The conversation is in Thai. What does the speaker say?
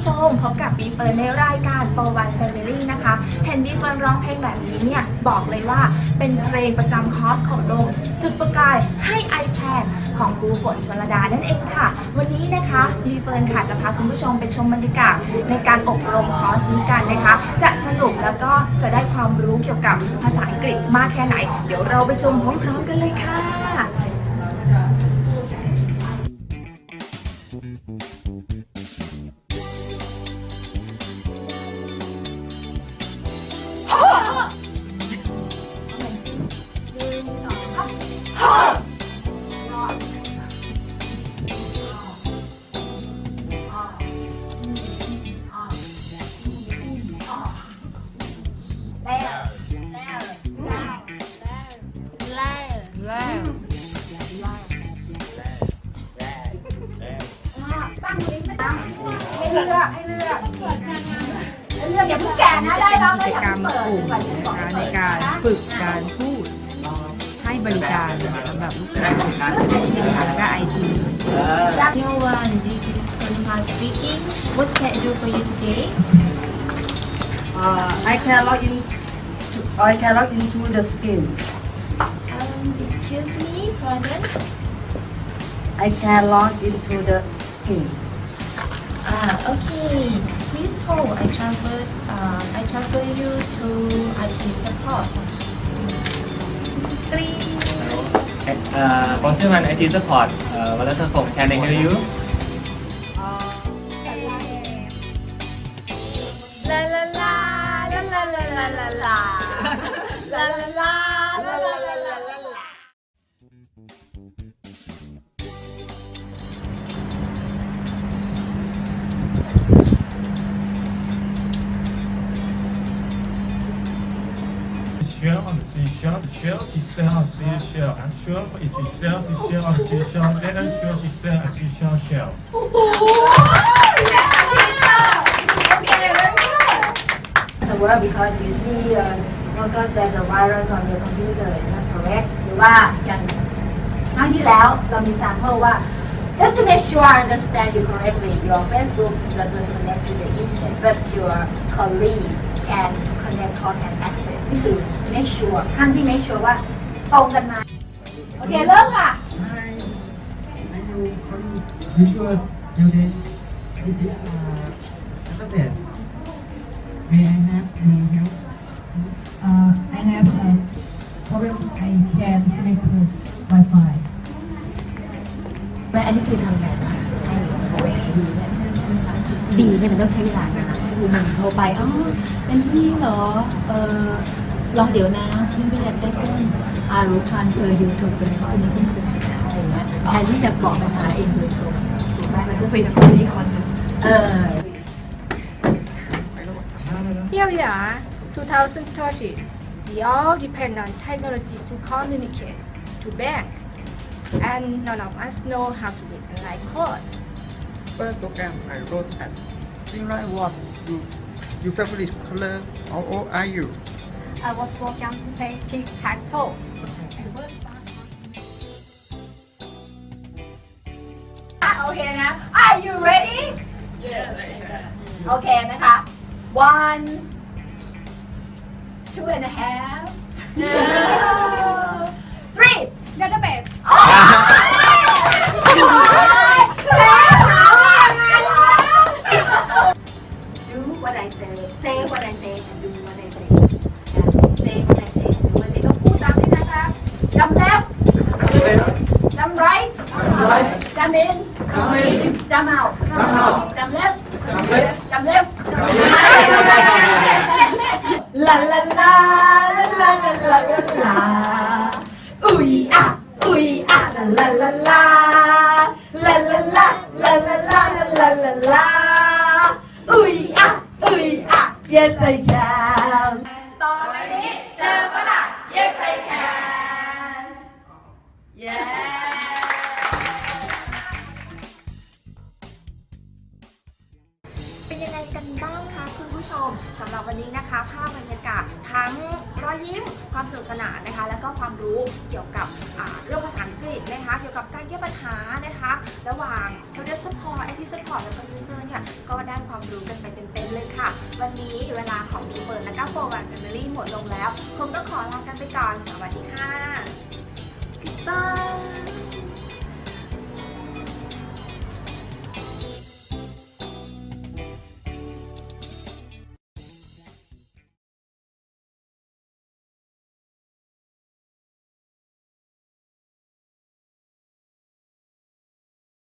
ผู้ชมพบกับบีเฟิร์นในรายการโปรวันแฟมิลี่นะคะเห็นบีเฟิร์นร้องเพลงแบบนี้เนี่ย บอกเลยว่าเป็นเพลงประจำคอร์สของโรงจุดประกายให้ iPad ของครูฝนชลดานั่นเองค่ะ วันนี้นะคะบีเฟิร์นค่ะจะพาคุณผู้ชมไปชมบรรยากาศในการอบรมคอร์สนี้กันนะคะ จะสนุกแล้วก็จะได้ความรู้เกี่ยวกับภาษาอังกฤษมากแค่ไหน เดี๋ยวเราไปชมพร้อมๆกันเลยค่ะ เลือกให้เลือกให้เลือกอย่าเพิ่งแก่นะได้แล้วกิจกรรมกลุ่มนะคะในการฝึกการพูดให้บริการสำหรับลูกค้าแล้วก็ไอที New one this is Purnima speaking what can I do for you today Uh, I can log in. To, I can log into the skin. um excuse me pardon I can log into the skin. Ah okay please hold I transfer uh, I transfer you to IT support please Uh, Consumer IT Support, uh, Walathapong, can I hear you? La la la la la la la la la la la la la la la la la on the seashell, the shell itself on seashell, and shell it itself is shell on seashell, then the shell itself and seashell shell. It's a word because you see uh, because there's a virus on your computer is that correct หรือว่าอย่างครั้งที่แล้วเรามี sample ว่า just to make sure I understand you correctly your Facebook doesn't connect to the internet but your colleague can connect or can access นี่คือ make sure ครั้งที่ make sure ว่าตรงกันไหมโอเค เริ่มค่ะ Hi, I know from visual building. It is uh, database. May I have any help? Uh, I have a problem. I can connect to Wi-Fi. แม่อันนี้คือทำแบบให้ดีเนี่ย ดีเนี่ยมันต้องใช้เวลานานคือมันโทรไปอ๋อเป็นพี่เหรอเออลองเดี๋ยวนะพี่ไม่ได้เซ็ตเป็นอารู้ทรานเฟอร์ยูทูบเป็นคนนี้ขึ้นคืออะไรเงี้ยแทนที่จะบอกปัญหาเองโดยตรงถูกไหมมันก็เป็นคนนี้คนเออ Here we are, 2030. We all depend on technology to communicate, to bank, and none of us know how to read and write code. First program I wrote at Singrai was you, your favorite color. How old are you? I was welcome to play tic-tac-toe. I first started โอเคนะ Are you ready Yes I can โอเคนะคะ one two and a half three database. ดู าลาอุ้ยอะอุ้ยอะลาลาลาลาลาลาลาลาลาลาลาลาอุ้ยอะอุ้ยอะ yes I can ยังไงกันบ้างคะคุณผู้ชมสำหรับวันนี้นะคะ ภาพบรรยากาศทั้งรอยยิ้มความสนุกสนานนะคะ แล้วก็ความรู้เกี่ยวกับเรื่องภาษาอังกฤษนะคะเกี่ยวกับการแก้ปัญหานะคะ ระหว่าง Product Support IT Support แล้วก็ User เนี่ยก็ได้ความรู้กันไปเต็มๆเลยค่ะ วันนี้เวลาของมีเปิดและก็โปรวันแฟมิลี่หมดลงแล้วคงต้องขอลากันไปก่อนสวัสดีค่ะ Goodbye